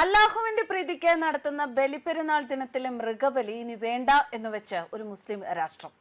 അള്ളാഹുവിന്റെ പ്രീതിക്ക് നടത്തുന്ന ബലിപ്പെരുന്നാൾ ദിനത്തിലെ മൃഗബലി ഇനി വേണ്ട എന്ന് വെച്ച് ഒരു മുസ്ലിം രാഷ്ട്രം.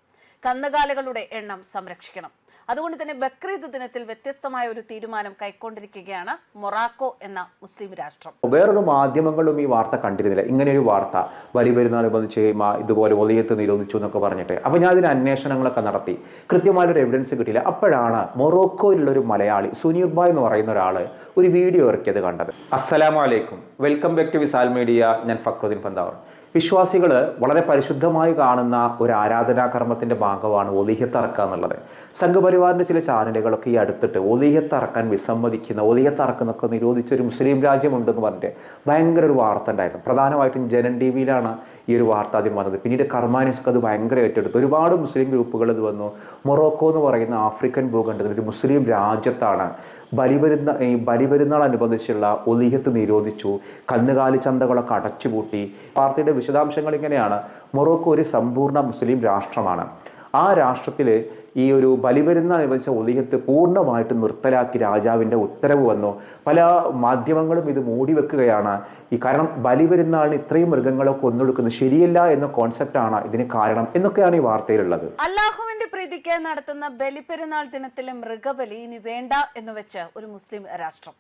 കന്നുകാലികളുടെ എണ്ണം സംരക്ഷിക്കണം. അതുകൊണ്ട് തന്നെ ബക്രീദ് ദിനത്തിൽ വ്യത്യസ്തമായ ഒരു തീരുമാനം കൈക്കൊണ്ടിരിക്കുകയാണ് മൊറാക്കോ എന്ന മുസ്ലിം രാഷ്ട്രം. വേറൊരു മാധ്യമങ്ങളും ഈ വാർത്ത കണ്ടിരുന്നില്ല. ഇങ്ങനെ ഒരു വാർത്ത വലി വരുന്നതനുബന്ധിച്ച് ഇതുപോലെ ഒലിയത്ത് നിരോധിച്ചു എന്നൊക്കെ പറഞ്ഞിട്ട്. അപ്പോൾ ഞാൻ ഇതിന് അന്വേഷണങ്ങളൊക്കെ നടത്തി. കൃത്യമായൊരു എവിഡൻസ് കിട്ടിയില്ല. അപ്പോഴാണ് മൊറോക്കോയിലുള്ള ഒരു മലയാളി സുനീർ ബായ് എന്ന് പറയുന്ന ഒരാൾ ഒരു വീഡിയോ ഇറക്കിയത് കണ്ടത്. അസ്സലാമു അലൈക്കും. Welcome back to Visal media ഞാൻ ഫക്രുദ്ദീൻ പന്താവർ. വിശ്വാസികൾ വളരെ പരിശുദ്ധമായി കാണുന്ന ഒരു ആരാധനാകർമ്മത്തിന്റെ ഭാഗമാണ് ഒലിഹത്തറക്കുക എന്നുള്ളത്. സംഘപരിവാറിന്റെ ചില ചാനലുകളൊക്കെ ഈ അടുത്തിട്ട് ഒലിഹത്തറക്കാൻ വിസമ്മതിക്കുന്ന ഒലിഹത്തറക്കുന്നൊക്കെ നിരോധിച്ച ഒരു മുസ്ലിം രാജ്യമുണ്ടെന്ന് പറഞ്ഞിട്ട് ഭയങ്കര ഒരു വാർത്ത ഉണ്ടായിരുന്നു. പ്രധാനമായിട്ടും ജനൻ ടി വിയിലാണ് ഈ ഒരു വാർത്ത ആദ്യം വന്നത്. പിന്നീട് കർമാനിസ്ക്ക് അത് ഭയങ്കര ഏറ്റെടുത്തു. ഒരുപാട് മുസ്ലിം ഗ്രൂപ്പുകൾ ഇത് വന്നു. മൊറോക്കോ എന്ന് പറയുന്ന ആഫ്രിക്കൻ ഭൂഖണ്ഡത്തിൽ ഒരു മുസ്ലിം രാജ്യത്താണ് ബലിപെരുന്ന ഈ ബലിപെരുന്നാളനുബന്ധിച്ചുള്ള ഒലിയത്ത് നിരോധിച്ചു. കന്നുകാലി ചന്തകളൊക്കെ അടച്ചുപൂട്ടി. പാർട്ടിയുടെ വിശദാംശങ്ങൾ ഇങ്ങനെയാണ് മൊറോക്കോ ഒരു സമ്പൂർണ മുസ്ലിം രാഷ്ട്രമാണ്. ആ രാഷ്ട്രത്തിൽ ഈ ഒരു ബലിപെരുന്നാൾ അനുബന്ധിച്ച ഒലിഹത്ത് പൂർണമായിട്ട് നിർത്തലാക്കി രാജാവിന്റെ ഉത്തരവ് വന്നു. പല മാധ്യമങ്ങളും ഇത് മൂടി വെക്കുകയാണ്. ഈ കാരണം ബലിപെരുന്നാളിന് ഇത്രയും മൃഗങ്ങളെ കൊന്നൊടുക്കുന്നത് ശരിയല്ല എന്ന കോൺസെപ്റ്റാണ് ഇതിന് കാരണം എന്നൊക്കെയാണ് ഈ വാർത്തയിലുള്ളത്. അള്ളാഹുവിന്റെ പ്രീതിക്ക് നടത്തുന്ന ബലിപെരുന്നാൾ ദിനത്തിലെ മൃഗബലി ഇനി വേണ്ട എന്ന് വെച്ച് ഒരു മുസ്ലിം രാഷ്ട്രം.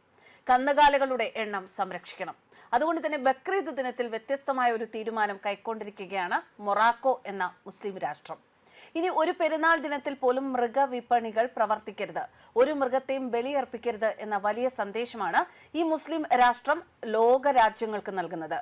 കന്നുകാലികളുടെ എണ്ണം സംരക്ഷിക്കണം. അതുകൊണ്ട് തന്നെ ബക്രീദ് ദിനത്തിൽ വ്യത്യസ്തമായ ഒരു തീരുമാനം കൈക്കൊണ്ടിരിക്കുകയാണ് മൊറാക്കോ എന്ന മുസ്ലിം രാഷ്ട്രം. ഇനി ഒരു പെരുന്നാൾ ദിനത്തിൽ പോലും മൃഗവിപണികൾ പ്രവർത്തിക്കരുത്. ഒരു മൃഗത്തെയും ബലിയർപ്പിക്കരുത് എന്ന വലിയ സന്ദേശമാണ് ഈ മുസ്ലിം രാഷ്ട്രം ലോക രാജ്യങ്ങൾക്ക് നൽകുന്നത്.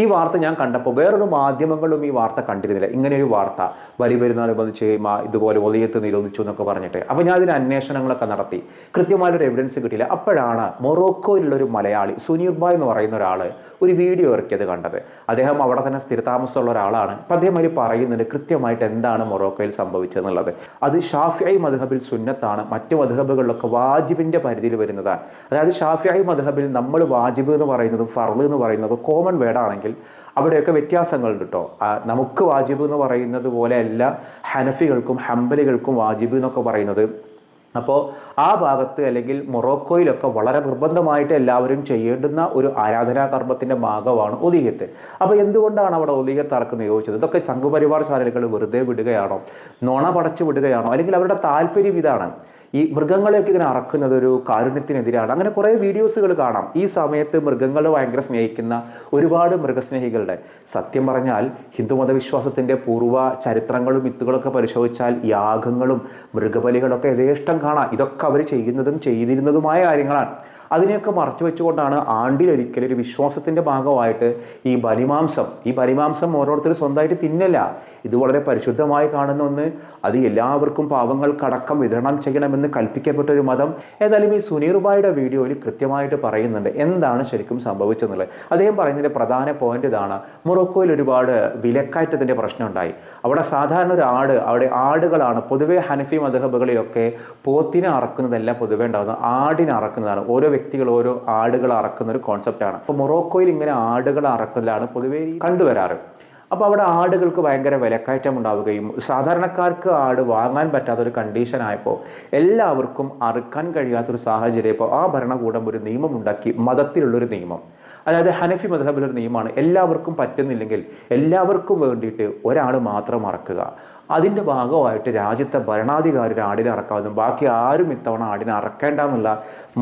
ഈ വാർത്ത ഞാൻ കണ്ടപ്പോൾ വേറൊരു മാധ്യമങ്ങളും ഈ വാർത്ത കണ്ടിരുന്നില്ല. ഇങ്ങനെ ഒരു വാർത്ത വലിയ പെരുന്നാളുബന്ധിച്ച് ഇതുപോലെ ഒലിയത്ത് നിരോധിച്ചു എന്നൊക്കെ പറഞ്ഞിട്ട്. അപ്പോൾ ഞാൻ അതിന് അന്വേഷണങ്ങളൊക്കെ നടത്തി. കൃത്യമായൊരു എവിഡൻസ് കിട്ടിയില്ല. അപ്പോഴാണ് മൊറോക്കോയിലുള്ള ഒരു മലയാളി സുനീർ എന്ന് പറയുന്ന ഒരാൾ ഒരു വീഡിയോ ഇറക്കിയത് കണ്ടത്. അദ്ദേഹം അവിടെ തന്നെ സ്ഥിരതാമസമുള്ള ഒരാളാണ്. അപ്പം അദ്ദേഹം അതിൽ പറയുന്നുണ്ട് കൃത്യമായിട്ട് എന്താണ് മൊറോക്കോയിൽ സംഭവിച്ചതെന്നുള്ളത്. അത് ഷാഫിയായി മധുഹബിൽ സുന്നത്താണ്. മറ്റ് മധുഹബുകളിലൊക്കെ വാജിബിന്റെ പരിധിയിൽ വരുന്നതാണ്. അതായത് ഷാഫിയായി മധുഹബിൽ നമ്മൾ വാജിബ് എന്ന് പറയുന്നതും ഫർൾ എന്ന് പറയുന്നതും കോമൺ വേർഡാണെങ്കിൽ അവിടെയൊക്കെ വ്യത്യാസങ്ങളുണ്ട് കേട്ടോ നമുക്ക് വാജിബ് എന്ന് പറയുന്നത് പോലെയല്ല ഹനഫികൾക്കും ഹംബലികൾക്കും വാജിബ് എന്നൊക്കെ പറയുന്നത് അപ്പോൾ ആ ഭാഗത്ത് അല്ലെങ്കിൽ മൊറോക്കോയിലൊക്കെ വളരെ നിർബന്ധമായിട്ട് എല്ലാവരും ചെയ്യേണ്ടുന്ന ഒരു ആരാധനാ കർമ്മത്തിന്റെ ഭാഗമാണ് ഒലിഹത്ത് അപ്പോൾ എന്തുകൊണ്ടാണ് അവിടെ ഒലിഹത്ത് അറക്ക് നിയോഗിച്ചത് ഇതൊക്കെ സംഘപരിവാർ ചാനലുകൾ വെറുതെ വിടുകയാണോ? നോണ പടച്ചു വിടുകയാണോ? അല്ലെങ്കിൽ അവരുടെ താല്പര്യം ഇതാണ്? ഈ മൃഗങ്ങളെയൊക്കെ ഇങ്ങനെ അറക്കുന്നത് ഒരു കാരുണ്യത്തിനെതിരാണ്. അങ്ങനെ കുറേ വീഡിയോസുകൾ കാണാം. ഈ സമയത്ത് മൃഗങ്ങളെ ഭയങ്കര സ്നേഹിക്കുന്ന ഒരുപാട് മൃഗസ്നേഹികളുടെ. സത്യം പറഞ്ഞാൽ ഹിന്ദുമത വിശ്വാസത്തിന്റെ പൂർവ ചരിത്രങ്ങളും മിത്തുകളൊക്കെ പരിശോധിച്ചാൽ യാഗങ്ങളും മൃഗബലികളൊക്കെ യഥേഷ്ടം കാണാം. ഇതൊക്കെ അവർ ചെയ്യുന്നതും ചെയ്തിരുന്നതുമായ കാര്യങ്ങളാണ്. അതിനെയൊക്കെ മറച്ചു വെച്ചുകൊണ്ടാണ് ആണ്ടിലൊരിക്കൽ ഒരു വിശ്വാസത്തിന്റെ ഭാഗമായിട്ട് ഈ ബലിമാംസം ഈ ബലിമാംസം ഓരോരുത്തർ സ്വന്തമായിട്ട് തിന്നല്ല. ഇത് വളരെ പരിശുദ്ധമായി കാണുന്ന ഒന്ന് അത് എല്ലാവർക്കും പാവങ്ങൾക്കടക്കം വിതരണം ചെയ്യണമെന്ന് കൽപ്പിക്കപ്പെട്ട ഒരു മതം. ഏതായാലും ഈ സുനീർബായുടെ വീഡിയോയിൽ കൃത്യമായിട്ട് പറയുന്നുണ്ട് എന്താണ് ശരിക്കും സംഭവിച്ചെന്നുള്ളത്. അദ്ദേഹം പറയുന്നതിന്റെ പ്രധാന പോയിന്റ് ഇതാണ് മൊറോക്കോയിൽ ഒരുപാട് വിലക്കയറ്റത്തിന്റെ പ്രശ്നമുണ്ടായി. അവിടെ സാധാരണ ഒരു ആട് അവിടെ ആടുകളാണ് പൊതുവേ ഹനഫി മധബുകളിലൊക്കെ പോത്തിനെ അറക്കുന്നതല്ല പൊതുവേ ഉണ്ടാകുന്നത്. ആടിനെ അറക്കുന്നതാണ്. ഓരോ വ്യക്തികൾ ഓരോ ആടുകൾ അറക്കുന്ന ഒരു കോൺസെപ്റ്റാണ് അപ്പോൾ മൊറോക്കോയിൽ ഇങ്ങനെ ആടുകൾ അറക്കുന്നതാണ് പൊതുവേ കണ്ടുവരാറ്. അപ്പോൾ അവിടെ ആടുകൾക്ക് ഭയങ്കര വിലക്കയറ്റം ഉണ്ടാവുകയും സാധാരണക്കാർക്ക് ആട് വാങ്ങാൻ പറ്റാത്ത ഒരു കണ്ടീഷൻ ആയപ്പോൾ എല്ലാവർക്കും അറുക്കാൻ കഴിയാത്തൊരു സാഹചര്യം ഇപ്പോൾ ആ ഭരണകൂടം ഒരു നിയമം ഉണ്ടാക്കി മതത്തിലുള്ളൊരു നിയമം. അതായത് ഹനഫി മധബിലൊരു നിയമമാണ്. എല്ലാവർക്കും പറ്റുന്നില്ലെങ്കിൽ എല്ലാവർക്കും വേണ്ടിയിട്ട് ഒരാൾ മാത്രം അറക്കുക. അതിന്റെ ഭാഗമായിട്ട് രാജ്യത്തെ ഭരണാധികാരി ആടിനെ അറക്കാമെന്നും ബാക്കി ആരും ഇത്തവണ ആടിനെ അറക്കേണ്ട എന്നുള്ള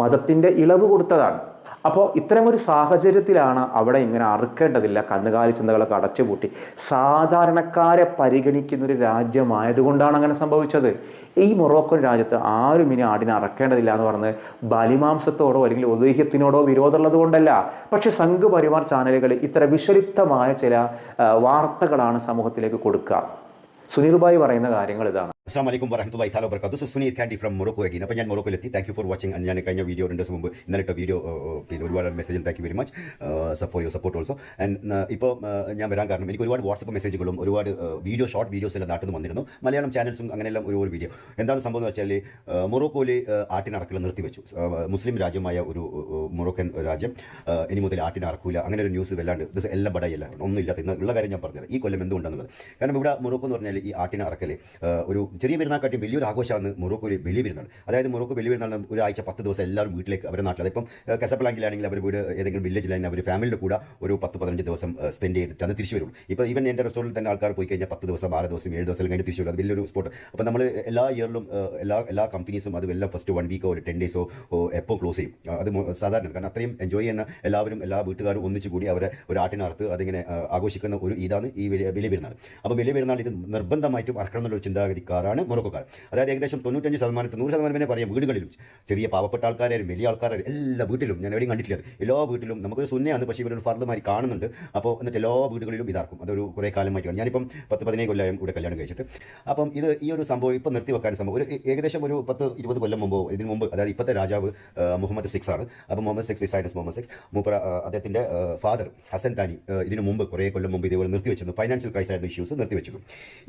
മതത്തിന്റെ ഇളവ് കൊടുത്തതാണ്. അപ്പോൾ ഇത്തരമൊരു സാഹചര്യത്തിലാണ് അവിടെ ഇങ്ങനെ അറുക്കേണ്ടതില്ല കന്നുകാലി ചിന്തകളൊക്കെ അടച്ചുപൂട്ടി. സാധാരണക്കാരെ പരിഗണിക്കുന്ന ഒരു രാജ്യമായതുകൊണ്ടാണ് അങ്ങനെ സംഭവിച്ചത്. ഈ മൊറോക്കൻ രാജ്യത്ത് ആരും ഇനി ആടിനെ അറക്കേണ്ടതില്ല എന്ന് പറഞ്ഞ് ബലിമാംസത്തോടോ അല്ലെങ്കിൽ ഒതുഹ്യത്തിനോടോ വിരോധമുള്ളത് കൊണ്ടല്ല. പക്ഷെ സംഘപരിവാർ ചാനലുകൾ ഇത്ര വിഷലിപ്തമായ ചില വാർത്തകളാണ് സമൂഹത്തിലേക്ക് കൊടുക്കുക. സുനിൽബായി പറയുന്ന കാര്യങ്ങൾ ഇതാണ്. അസ്സാം വലൈക്കും വരഹമുല്ലാ താല വർക്കാത്തു this Suneer Kandy from Morocco again അപ്പോൾ ഞാൻ മൊറോക്കോയിലെത്തി താങ്ക് യു ഫോർ വാച്ചിങ് ഞാൻ കഴിഞ്ഞ വീഡിയോ രണ്ട് ദിവസം മുമ്പ് ഇന്നലെ വീഡിയോ പിന്നെ ഒരുപാട് message thank you very much for your support also and ഇപ്പോൾ ഞാൻ വരാൻ കാരണം എനിക്ക് ഒരുപാട് വാട്സപ്പ് മെസ്സേജുകളും ഒരുപാട് വീഡിയോ ഷോർട്ട് വീഡിയോസ് എല്ലാം നാട്ടിൽ നിന്ന് വന്നിരുന്നു. മലയാളം ചാനൽസും അങ്ങനെയെല്ലാം ഒരു ഒരു വീഡിയോ എന്താണ് സംഭവം എന്ന് വെച്ചാൽ മൊറോക്കോയിൽ ആട്ടിനറക്കൽ നിർത്തിവെച്ചു. മുസ്ലിം രാജ്യമായ ഒരു മൊറോക്കൻ രാജ്യം ഇനി മുതൽ ആട്ടിനറക്കൂല അങ്ങനെ ഒരു ന്യൂസ് വല്ലാണ്ട് ഇത് എല്ലാം ബടയല്ല ഒന്നും ഇല്ലാത്ത ഉള്ള കാര്യം ഞാൻ പറഞ്ഞത് ഈ കൊല്ലം എന്തുകൊണ്ടാണെന്നുള്ളത് കാരണം ഇവിടെ മൊറോക്കോ എന്ന് പറഞ്ഞാൽ ഈ ആട്ടിനെ അറക്കൽ ഒരു ചെറിയ പെരുന്നാൾക്കാട്ടിയും വലിയൊരു ആഘോഷമാണ് മൊറോക്കോയിൽ വലിയ പെരുന്നാൾ. അതായത് മൊറോക്കോ വലിയ പെരുന്നാൾ ഒരാഴ്ച പത്ത് ദിവസം എല്ലാവരും വീട്ടിലേക്ക് അവരുടെ നാട്ടിൽ. അതിപ്പം കസപ്പലാങ്കിലാണെങ്കിൽ അവർ വീട് ഏതെങ്കിലും വില്ലേജിലാണെങ്കിൽ അവർ ഫാമിലിയുടെ കൂടെ ഒരു പത്ത് പതിനഞ്ച് ദിവസം സ്പെൻഡ് ചെയ്തിട്ട് അത് തിരിച്ചു വരുള്ളൂ. ഇപ്പോൾ ഈവൻ എന്റെ റെസ്റ്റോറന്റിൽ തന്നെ ആൾക്കാർ പോയി കഴിഞ്ഞാൽ പത്ത് ദിവസം ആറ് ദിവസം ഏഴ് ദിവസം കഴിഞ്ഞ് തിരിച്ചു വരും. അത് വലിയൊരു സ്പോട്ട് അപ്പോൾ നമ്മൾ എല്ലാ ഇയറിലും എല്ലാ എല്ലാ കമ്പനീസും അത് എല്ലാം ഫസ്റ്റ് വൺ വീക്കോ ഒരു ടെൻ ഡേയ്സോ എപ്പോൾ ക്ലോസ് ചെയ്യും. അത് സാധാരണ. കാരണം അത്രയും എൻജോയ് ചെയ്യുന്ന എല്ലാവരും എല്ലാ വീട്ടുകാരും ഒന്നിച്ചു കൂടി അവരെ ഒരു ആട്ടിനകത്ത് അതിങ്ങനെ ആഘോഷിക്കുന്ന ഒരു ഇതാണ് ഈ വലിയ വലിയ പെരുന്നാൾ. അപ്പോൾ വലിയ പെരുന്നാൾ ഇത് നിർബന്ധമായിട്ടും എന്നുള്ള ഒരു ചിന്താഗതിക്കാരാണ് മൊറോക്കോക്കാർ. അതായത് ഏകദേശം തൊണ്ണൂറ്റഞ്ച് ശതമാനം to നൂറ് ശതമാനം തന്നെ പറയാം വീടുകളിലും. ചെറിയ പാവപ്പെട്ട ആൾക്കാരും വലിയ ആൾക്കാരും എല്ലാ വീട്ടിലും ഞാൻ എവിടെയും കണ്ടിട്ടില്ല. എല്ലാ വീട്ടിലും നമുക്കൊരു സുന്നയാണ് പക്ഷേ ഇവരൊരു ഫർദ്ദമായി കാണുന്നുണ്ട്. അപ്പോൾ എന്നിട്ട് എല്ലാ വീടുകളിലും ഇതാർക്കും അതൊരു കുറേ കാലം മാറ്റി ഞാനിപ്പം പത്ത് പതിനേഴ് കൊല്ലം ഇവിടെ കല്യാണം കഴിച്ചിട്ട്. അപ്പം ഇത് ഈ ഒരു സംഭവം ഇപ്പം നിർത്തി വെക്കാൻ സംഭവം. ഒരു ഏകദേശം ഒരു പത്ത് ഇരുപത് കൊല്ലം മുമ്പോ ഇതിന് മുമ്പ് അതായത് ഇപ്പോഴത്തെ രാജാവ് മുഹമ്മദ് സിക്സ് ആണ്. അപ്പോൾ മുഹമ്മദ് സിക്സ് സൈനസ് മുഹമ്മദ് സിക്സ്. മൂപ്പറ അദ്ദേഹത്തിന്റെ ഫാദർ ഹസൻ താനി ഇതിന് മുമ്പ് കുറേ കൊല്ലം മുമ്പ് ഇതേപോലെ നിർത്തി വെച്ചിരുന്നു ഫൈനാൻഷ്യൽ ക്രൈസ് ആയിരുന്നു ഇഷ്യൂസ് നിർത്തി വെച്ചിരുന്നു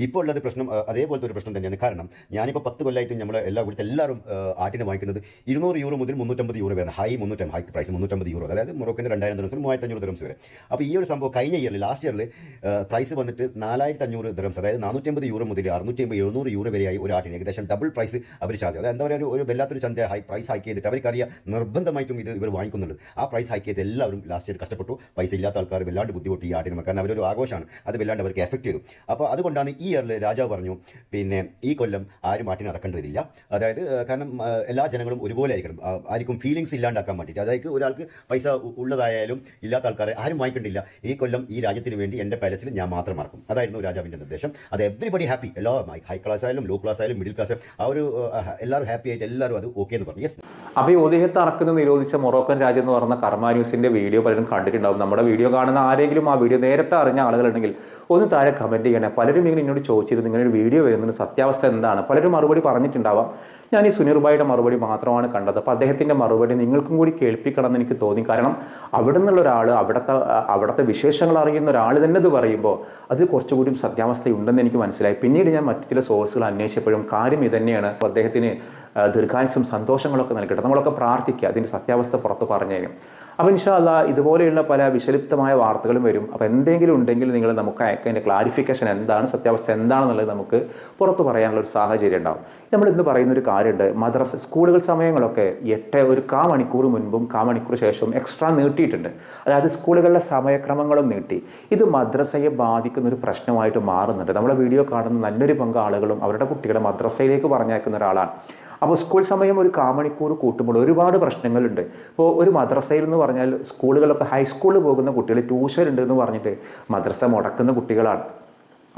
ഇപ്പോൾ ഉള്ളത് പ്രശ്നം അതേപോലത്തെ ഒരു പ്രശ്നം തന്നെയാണ്. കാരണം ഞാനിപ്പോൾ പത്ത് കൊല്ലമായിട്ട് നമ്മൾ എല്ലാ ഇവിടുത്തെ എല്ലാവരും ആട്ടിന് വാങ്ങിക്കുന്നത് ഇരുന്നൂറ് യൂറോ മുതൽ മുന്നൂറ്റമ്പത് യൂറോ വരെ ഹൈ മുന്നൂറ്റം ഹൈ പ്രൈസ് മുന്നൂറ്റമ്പത് യൂറോ. അതായത് മൊറോക്കിന്റെ രണ്ടായിരം ദിറംസ് മൂവായിരത്തി അഞ്ഞൂറ് ദിറംസ് വരെ. അപ്പോൾ ഈ ഒരു സംഭവം കഴിഞ്ഞ ഇയറിൽ ലാസ്റ്റ് ഇയറിൽ പ്രൈസ് വന്നിട്ട് നാലായിരത്തി അഞ്ഞൂറ് ദിറംസ് അതായത് നാനൂറ്റമ്പത് യൂറോ മുതൽ അറുന്നൂറ്റി എഴുന്നൂറ് യൂറോ വരെയായി ഒരു ആട്ടിന് ഏകദേശം ഡബിൾ പ്രൈസ് അവർ ചാർജ് അതായത് എന്താ പറയുക ഒരു വല്ലാത്തൊരു ചന്ത ഹൈ പ്രൈസ് ഹൈക്ക് ചെയ്തിട്ട് അവർക്കറിയാം നിർബന്ധമായിട്ടും ഇത് ഇവർ വാങ്ങിക്കുന്നുണ്ട്. ആ പ്രൈസ് ഹൈക്ക് ചെയ്ത് എല്ലാവരും ലാസ്റ്റ് ഇയർ കഷ്ടപ്പെട്ടു. പൈസ ഇല്ലാത്ത ആൾക്കാർ വല്ലാണ്ട് ബുദ്ധിമുട്ടി ഈ ആട്ടിന് കാരണം അവരൊരു ആഘോഷമാണ്. അത് വല്ലാണ്ട് അവർക്ക് എഫക്ട് ചെയ്തു. അപ്പോൾ അതുകൊണ്ടാണ് ഈ ഇയറിൽ രാജാവ് പറഞ്ഞു പിന്നെ ഈ കൊല്ലം ആരും മാറ്റി നടക്കേണ്ടതില്ല. അതായത് കാരണം എല്ലാ ജനങ്ങളും ഒരുപോലെ ആയിരിക്കണം. ആർക്കും ഫീലിങ്സ് ഇല്ലാണ്ടാക്കാൻ വേണ്ടിയിട്ട്. അതായത് ഒരാൾക്ക് പൈസ ഉള്ളതായാലും ഇല്ലാത്ത ആൾക്കാരെ ആരും വാങ്ങിക്കണ്ടില്ല. ഈ കൊല്ലം ഈ രാജ്യത്തിന് വേണ്ടി എന്റെ പാലസിൽ ഞാൻ മാത്രം മറക്കും. അതായിരുന്നു രാജാവിന്റെ നിർദ്ദേശം. അത് എവറിബഡി ഹാപ്പി എല്ലാ ഹൈ ക്ലാസ് ആയാലും ലോ ക്ലാസ് ആയാലും മിഡിൽ ക്ലാസ് ആ ഒരു എല്ലാവരും ഹാപ്പി ആയിട്ട് എല്ലാവരും അത് ഓക്കെ എന്ന് പറഞ്ഞു. യെസ് അപ്പോൾ ഈ ഒതുഹത്ത് അറക്കുന്നത് നിരോധിച്ച മൊറോക്കൻ രാജ്യം എന്ന് പറഞ്ഞ കർമ്മ ന്യൂസിന്റെ വീഡിയോ പലരും കണ്ടിട്ടുണ്ടാവും. നമ്മുടെ വീഡിയോ കാണുന്ന ആരെങ്കിലും ആ വീഡിയോ നേരത്തെ അറിഞ്ഞ ആളുകളുണ്ടെങ്കിൽ ഒന്ന് താഴെ കമന്റ് ചെയ്യണേ. പലരും ഇങ്ങനെ എന്നോട് ചോദിച്ചിരുന്നു. ഇങ്ങനെ ഒരു വീഡിയോ വരുന്നതിന് സത്യാവസ്ഥ എന്താണ്? പലരും മറുപടി പറഞ്ഞിട്ടുണ്ടാവാം. ഞാൻ ഈ സുനിർബായിയുടെ മറുപടി മാത്രമാണ് കണ്ടത്. അപ്പോൾ അദ്ദേഹത്തിന്റെ മറുപടി നിങ്ങൾക്കും കൂടി കേൾപ്പിക്കണം എന്ന് എനിക്ക് തോന്നി. കാരണം അവിടെ നിന്നുള്ള ഒരാൾ അവിടുത്തെ അവിടുത്തെ വിശേഷങ്ങൾ അറിയുന്ന ഒരാൾ തന്നെ ഇത് പറയുമ്പോൾ അത് കുറച്ചുകൂടി സത്യാവസ്ഥ ഉണ്ടെന്ന് എനിക്ക് മനസ്സിലായി. പിന്നീട് ഞാൻ മറ്റു ചില സോഴ്സുകൾ അന്വേഷിച്ചപ്പോഴും കാര്യം ഇതന്നെയാണ്. അപ്പോൾ അദ്ദേഹത്തിന് ദീർഘായുസും സന്തോഷങ്ങളൊക്കെ നൽകട്ടെ. നമ്മളൊക്കെ പ്രാർത്ഥിക്കുക. അതിന്റെ സത്യാവസ്ഥ പുറത്ത് പറഞ്ഞു അപ്പോൾ ഇൻഷാല്ല ഇതുപോലെയുള്ള പല വിശലിപ്തമായ വാർത്തകളും വരും. അപ്പോൾ എന്തെങ്കിലും ഉണ്ടെങ്കിൽ നിങ്ങൾ നമുക്ക് അയക്കതിന്റെ ക്ലാരിഫിക്കേഷൻ എന്താണ് സത്യാവസ്ഥ എന്താണെന്നുള്ളത് നമുക്ക് പുറത്ത് പറയാനുള്ള ഒരു സാഹചര്യം ഉണ്ടാവും. നമ്മൾ ഇന്ന് പറയുന്ന ഒരു കാര്യമുണ്ട്. മദ്രസ സ്കൂളുകൾ സമയങ്ങളൊക്കെ എട്ട് ഒരു കാ മണിക്കൂർ മുൻപും കാ മണിക്കൂർ ശേഷവും എക്സ്ട്രാ നീട്ടിയിട്ടുണ്ട്. അതായത് സ്കൂളുകളിലെ സമയക്രമങ്ങളും നീട്ടി. ഇത് മദ്രസയെ ബാധിക്കുന്ന ഒരു പ്രശ്നമായിട്ട് മാറുന്നുണ്ട്. നമ്മുടെ വീഡിയോ കാണുന്ന നല്ലൊരു പങ്ക് ആളുകളും അവരുടെ കുട്ടികളെ മദ്രസയിലേക്ക് പറഞ്ഞയക്കുന്ന ഒരാളാണ്. അപ്പോൾ സ്കൂൾ സമയം ഒരു കാമണിക്കൂർ കൂട്ടുമ്പോൾ ഒരുപാട് പ്രശ്നങ്ങളുണ്ട്. ഇപ്പോൾ ഒരു മദ്രസയിൽ എന്ന് പറഞ്ഞാൽ സ്കൂളുകളൊക്കെ ഹൈസ്കൂളിൽ പോകുന്ന കുട്ടികൾ ട്യൂഷൻ ഉണ്ട് എന്ന് പറഞ്ഞിട്ട് മദ്രസ മുടക്കുന്ന കുട്ടികളാണ്.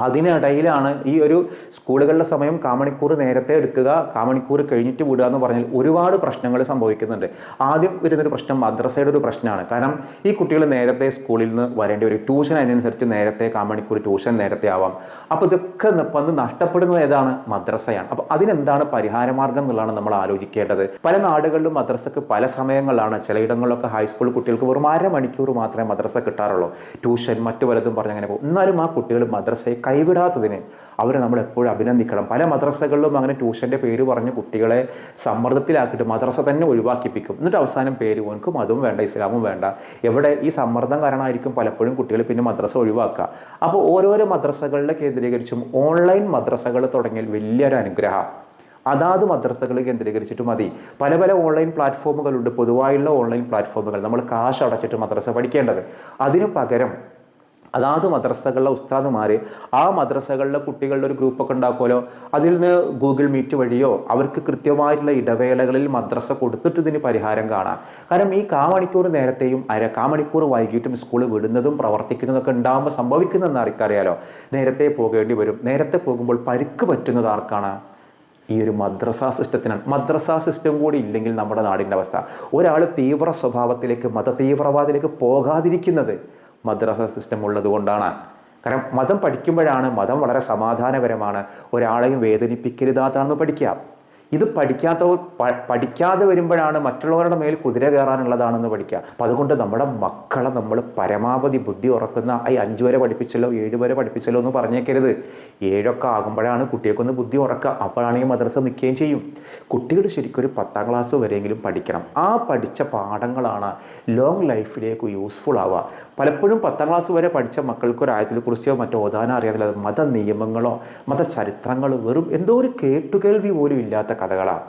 അതിനിടയിലാണ് ഈ ഒരു സ്കൂളുകളുടെ സമയം കാമണിക്കൂർ നേരത്തെ എടുക്കുക കാമണിക്കൂർ കഴിഞ്ഞിട്ട് വിടുക എന്ന് പറഞ്ഞാൽ ഒരുപാട് പ്രശ്നങ്ങൾ സംഭവിക്കുന്നുണ്ട്. ആദ്യം വരുന്നൊരു പ്രശ്നം മദ്രസയുടെ ഒരു പ്രശ്നമാണ്. കാരണം ഈ കുട്ടികൾ നേരത്തെ സ്കൂളിൽ നിന്ന് വരേണ്ടി വരും ട്യൂഷൻ അതിനനുസരിച്ച് നേരത്തെ കാമണിക്കൂർ ട്യൂഷൻ നേരത്തെ ആവാം. അപ്പോൾ ഇതൊക്കെ വന്ന് നഷ്ടപ്പെടുന്നത് ഏതാണ്? മദ്രസയാണ്. അപ്പോൾ അതിനെന്താണ് പരിഹാരമാർഗം എന്നുള്ളതാണ് നമ്മൾ ആലോചിക്കേണ്ടത്. പല നാടുകളിലും മദ്രസക്ക് പല സമയങ്ങളിലാണ് ചിലയിടങ്ങളിലൊക്കെ ഹൈസ്കൂൾ കുട്ടികൾക്ക് വെറും അരമണിക്കൂർ മാത്രമേ മദ്രസ കിട്ടാറുള്ളൂ. ട്യൂഷൻ മറ്റു പലതും പറഞ്ഞങ്ങനെ പോകും. എന്നാലും ആ കുട്ടികൾ മദ്രസയെ കൈവിടാത്തതിന് അവരെ നമ്മൾ എപ്പോഴും അഭിനന്ദിക്കണം. പല മദ്രസകളിലും അങ്ങനെ ട്യൂഷന്റെ പേര് പറഞ്ഞ് കുട്ടികളെ സമ്മർദ്ദത്തിലാക്കിയിട്ട് മദ്രസ തന്നെ ഒഴിവാക്കിപ്പിക്കും. എന്നിട്ട് അവസാനം പേര് ഓനക്കും അതും വേണ്ട ഇസ്ലാമും വേണ്ട. എവിടെ ഈ സമ്മർദ്ദം കാരണമായിരിക്കും പലപ്പോഴും കുട്ടികൾ പിന്നെ മദ്രസ ഒഴിവാക്കുക. അപ്പോൾ ഓരോരോ മദ്രസകളിലെ കേന്ദ്രീകരിച്ചും ഓൺലൈൻ മദ്രസകൾ തുടങ്ങിയാൽ വലിയൊരു അനുഗ്രഹം. അതാത് മദ്രസകൾ കേന്ദ്രീകരിച്ചിട്ട് മതി. പല പല ഓൺലൈൻ പ്ലാറ്റ്ഫോമുകളുണ്ട്. പൊതുവായുള്ള ഓൺലൈൻ പ്ലാറ്റ്ഫോമുകൾ. നമ്മൾ കാശ് അടച്ചിട്ട് മദ്രസ പഠിക്കേണ്ടത്. അതിനു പകരം അതാത് മദ്രസകളിലെ ഉസ്താദുമാർ ആ മദ്രസകളിലെ കുട്ടികളുടെ ഒരു ഗ്രൂപ്പൊക്കെ ഉണ്ടാക്കുമല്ലോ. അതിൽ നിന്ന് ഗൂഗിൾ മീറ്റ് വഴിയോ അവർക്ക് കൃത്യമായിട്ടുള്ള ഇടവേളകളിൽ മദ്രസ കൊടുത്തിട്ട് ഇതിന് പരിഹാരം കാണാം. കാരണം ഈ കാമണിക്കൂർ നേരത്തെയും അര കാമണിക്കൂർ വൈകിട്ടും സ്കൂൾ വിടുന്നതും പ്രവർത്തിക്കുന്നതൊക്കെ ഉണ്ടാകുമ്പോൾ സംഭവിക്കുന്നതെന്ന് ആർക്കറിയാലോ? നേരത്തെ പോകേണ്ടി വരും. നേരത്തെ പോകുമ്പോൾ പരിക്ക് പറ്റുന്നത് ആർക്കാണ്? ഈ ഒരു മദ്രസ സിസ്റ്റത്തിനാണ്. മദ്രസ സിസ്റ്റം കൂടി ഇല്ലെങ്കിൽ നമ്മുടെ നാടിന്റെ അവസ്ഥ. ഒരാൾ തീവ്ര സ്വഭാവത്തിലേക്ക് മത തീവ്രവാദത്തിലേക്ക് പോകാതിരിക്കുന്നത് മദ്രസ സിസ്റ്റം ഉള്ളത് കൊണ്ടാണ്. കാരണം മതം പഠിക്കുമ്പോഴാണ് മതം വളരെ സമാധാനപരമാണ് ഒരാളെയും വേദനിപ്പിക്കരുതാത്താണെന്ന് പഠിക്കാം ഇത് പഠിക്കാത്തവർ പഠിക്കാതെ വരുമ്പോഴാണ് മറ്റുള്ളവരുടെ മേൽ കുതിര കയറാനുള്ളതാണെന്ന് പഠിക്കുക. അപ്പം അതുകൊണ്ട് നമ്മുടെ മക്കളെ നമ്മൾ പരമാവധി ബുദ്ധി ഉറക്കുന്ന ഈ അഞ്ച് വരെ പഠിപ്പിച്ചല്ലോ ഏഴ് വരെ പഠിപ്പിച്ചല്ലോ എന്ന് പറഞ്ഞേക്കരുത്. ഏഴൊക്കെ ആകുമ്പോഴാണ് കുട്ടികൾക്കൊന്ന് ബുദ്ധി ഉറക്കുക. അപ്പോഴാണ് ഈ മദ്രസ നിൽക്കുകയും ചെയ്യും. കുട്ടികൾ ശരിക്കും ഒരു പത്താം ക്ലാസ് വരെയെങ്കിലും പഠിക്കണം. ആ പഠിച്ച പാഠങ്ങളാണ് ലോങ് ലൈഫിലേക്ക് യൂസ്ഫുൾ ആവുക. പലപ്പോഴും പത്താം ക്ലാസ് വരെ പഠിച്ച മക്കൾക്ക് ഒരു ആയത്തിൽ കുറിച്ചോ മറ്റോ ഓതാനോ അറിയാതില്ല. മത നിയമങ്ങളോ മതചരിത്രങ്ങളോ വെറും എന്തോ ഒരു കേട്ടുകേൾവി പോലും ഇല്ലാത്ത കഥകളാണ്.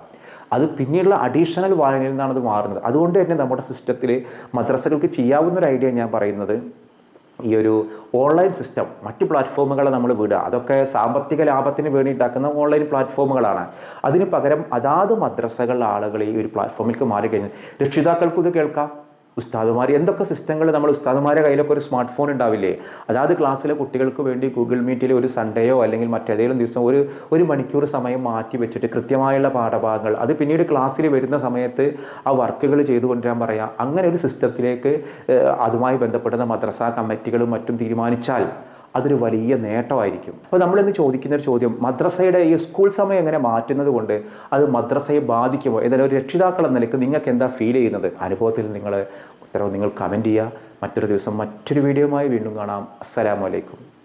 അത് പിന്നീടുള്ള അഡീഷണൽ വായനയിൽ നിന്നാണ് അത് മാറുന്നത്. അതുകൊണ്ട് തന്നെ നമ്മുടെ സിസ്റ്റത്തിൽ മദ്രസകൾക്ക് ചെയ്യാവുന്ന ഒരു ഐഡിയ ഞാൻ പറയുന്നത് ഈ ഒരു ഓൺലൈൻ സിസ്റ്റം മറ്റ് പ്ലാറ്റ്ഫോമുകളെ നമ്മൾ വിടുക. അതൊക്കെ സാമ്പത്തിക ലാഭത്തിന് വേണ്ടി ഉണ്ടാക്കുന്ന ഓൺലൈൻ പ്ലാറ്റ്ഫോമുകളാണ് അതിന് പകരം അതാത് മദ്രസകളിലെ ആളുകൾ ഈ ഒരു പ്ലാറ്റ്ഫോമിലേക്ക് മാറിക്കഴിഞ്ഞാൽ രക്ഷിതാക്കൾക്കും ഇത് കേൾക്കാം. ഉസ്താദുമാർ എന്തൊക്കെ സിസ്റ്റങ്ങൾ നമ്മൾ ഉസ്താദുമാരുടെ കയ്യിലൊക്കെ ഒരു സ്മാർട്ട് ഫോൺ ഉണ്ടാവില്ലേ? അതായത് ക്ലാസ്സിലെ കുട്ടികൾക്ക് വേണ്ടി ഗൂഗിൾ മീറ്റിൽ ഒരു സൺഡേയോ അല്ലെങ്കിൽ മറ്റേതെങ്കിലും ദിവസം ഒരു ഒരു മണിക്കൂർ സമയം മാറ്റി വെച്ചിട്ട് കൃത്യമായുള്ള പാഠഭാഗങ്ങൾ അത് പിന്നീട് ക്ലാസ്സിൽ വരുന്ന സമയത്ത് ആ വർക്കുകൾ ചെയ്തു കൊണ്ടുവരാൻ പറയാം അങ്ങനെ ഒരു സിസ്റ്റത്തിലേക്ക് അതുമായി ബന്ധപ്പെടുന്ന മദ്രസ കമ്മിറ്റികളും മറ്റും തീരുമാനിച്ചാൽ അതൊരു വലിയ നേട്ടമായിരിക്കും. അപ്പോൾ നമ്മളിന്ന് ചോദിക്കുന്ന ഒരു ചോദ്യം മദ്രസയുടെ ഈ സ്കൂൾ സമയം എങ്ങനെ മാറ്റുന്നത് കൊണ്ട് അത് മദ്രസയെ ബാധിക്കുമോ? ഏതായാലും ഒരു രക്ഷിതാക്കൾ എന്ന നിലയ്ക്ക് നിങ്ങൾക്ക് എന്താ ഫീൽ ചെയ്യുന്നത്? അനുഭവത്തിൽ നിങ്ങൾ ഉത്തരവ് നിങ്ങൾ കമന്റ് ചെയ്യുക. മറ്റൊരു ദിവസം മറ്റൊരു വീഡിയോയുമായി വീണ്ടും കാണാം. അസ്സലാമലൈക്കും